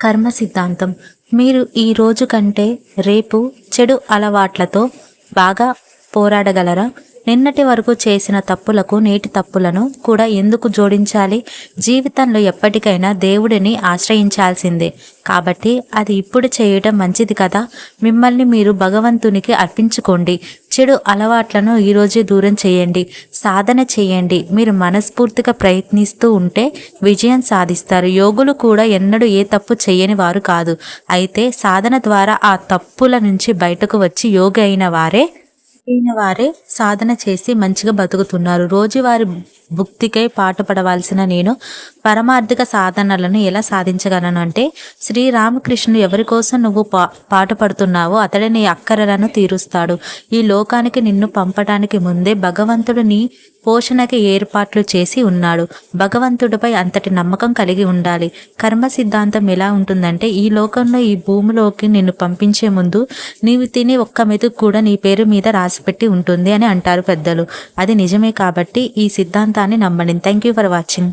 కర్మ సిద్ధాంతం. మీరు ఈ రోజు కంటే రేపు చెడు అలవాట్లతో బాగా పోరాడగలరా? నిన్నటి వరకు చేసిన తప్పులకు నేటి తప్పులను కూడా ఎందుకు జోడించాలి? జీవితంలో ఎప్పటికైనా దేవుడిని ఆశ్రయించాల్సిందే. కాబట్టి అది ఇప్పుడు చేయటం మంచిది కదా? మిమ్మల్ని మీరు భగవంతునికి అర్పించుకోండి. చెడు అలవాట్లను ఈరోజే దూరం చేయండి. సాధన చేయండి. మీరు మనస్ఫూర్తిగా ప్రయత్నిస్తూ ఉంటే విజయం సాధిస్తారు. యోగులు కూడా ఎన్నడూ ఏ తప్పు చేయని వారు కాదు. అయితే సాధన ద్వారా ఆ తప్పుల నుంచి బయటకు వచ్చి యోగి అయిన వారే అయిన వారే సాధన చేసి మంచిగా బతుకుతున్నారు. రోజువారి భుక్తికై పాటుపడవలసిన నేను పరమార్థిక సాధనలను ఎలా సాధించగలను అంటే శ్రీరామకృష్ణుడు ఎవరి కోసం నువ్వు పా పాటుపడుతున్నావో అతడే నీ అక్కరలను తీరుస్తాడు. ఈ లోకానికి నిన్ను పంపడానికి ముందే భగవంతుడు నీ పోషణకి ఏర్పాట్లు చేసి ఉన్నాడు. భగవంతుడిపై అంతటి నమ్మకం కలిగి ఉండాలి. కర్మ సిద్ధాంతం ఎలా ఉంటుందంటే ఈ లోకంలో ఈ భూమిలోకి నిన్ను పంపించే ముందు నీవు తిని ఒక్క మెతుకు కూడా నీ పేరు మీద రాసిపెట్టి ఉంటుంది అని అంటారు పెద్దలు. అది నిజమే కాబట్టి ఈ సిద్ధాంతాన్ని నమ్మండి థ్యాంక్ యూ ఫర్ వాచింగ్